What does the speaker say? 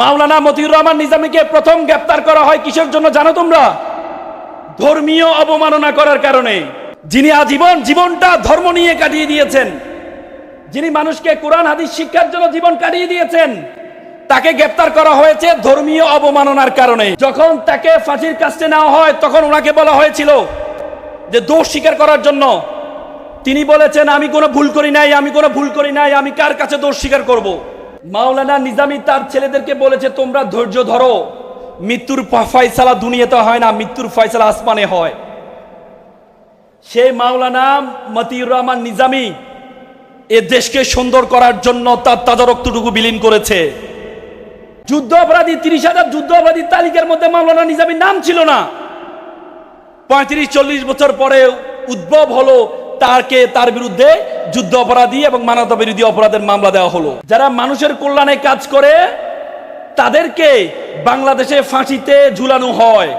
মাওলানা মতিউর রহমান নিজামীকে প্রথম গ্রেপ্তার করা হয় কিসের জন্য জানো তোমরা? ধর্মীয় অবমাননা করার কারণে। যিনি আজীবন জীবনটা ধর্ম নিয়ে কাটিয়ে দিয়েছেন, যিনি মানুষকে কোরআন, হাদিস, শিক্ষার জন্য জীবন কাটিয়ে দিয়েছেন, তাকে গ্রেপ্তার করা হয়েছে ধর্মীয় অবমাননার কারণে। যখন তাকে ফাঁসির কাছে নেওয়া হয়, তখন ওনাকে বলা হয়েছিল যে দোষ স্বীকার করার জন্য। তিনি বলেছেন, আমি কোনো ভুল করি নাই, আমি কোনো ভুল করি নাই, আমি কার কাছে দোষ স্বীকার করব। মাওলানা নিজামী তার ছেলেদেরকে বলেছে, তোমরা ধৈর্য ধরো। মৃত্যুর ফয়সালা দুনিয়াতে হয় না, মৃত্যুর ফয়সালা আসমানে হয়। সেই মাওলানা মতিউর রহমান নিজামী এ দেশকে সুন্দর করার জন্য তার তাজা রক্তটুকু বিলীন করেছে। যুদ্ধ অপরাধী, তিরিশ হাজার যুদ্ধ অপরাধীর তালিকার মধ্যে মাওলানা নিজামীর নাম ছিল না। পঁয়ত্রিশ, চল্লিশ বছর পরে উদ্ভব হলো তাকে তার বিরুদ্ধে যুদ্ধ অপরাধী এবং মানবতা বিরোধী অপরাধের মামলা দেওয়া হলো। যারা মানুষের কল্যাণে কাজ করে, তাদেরকে বাংলাদেশে ফাঁসিতে ঝুলানো হয়।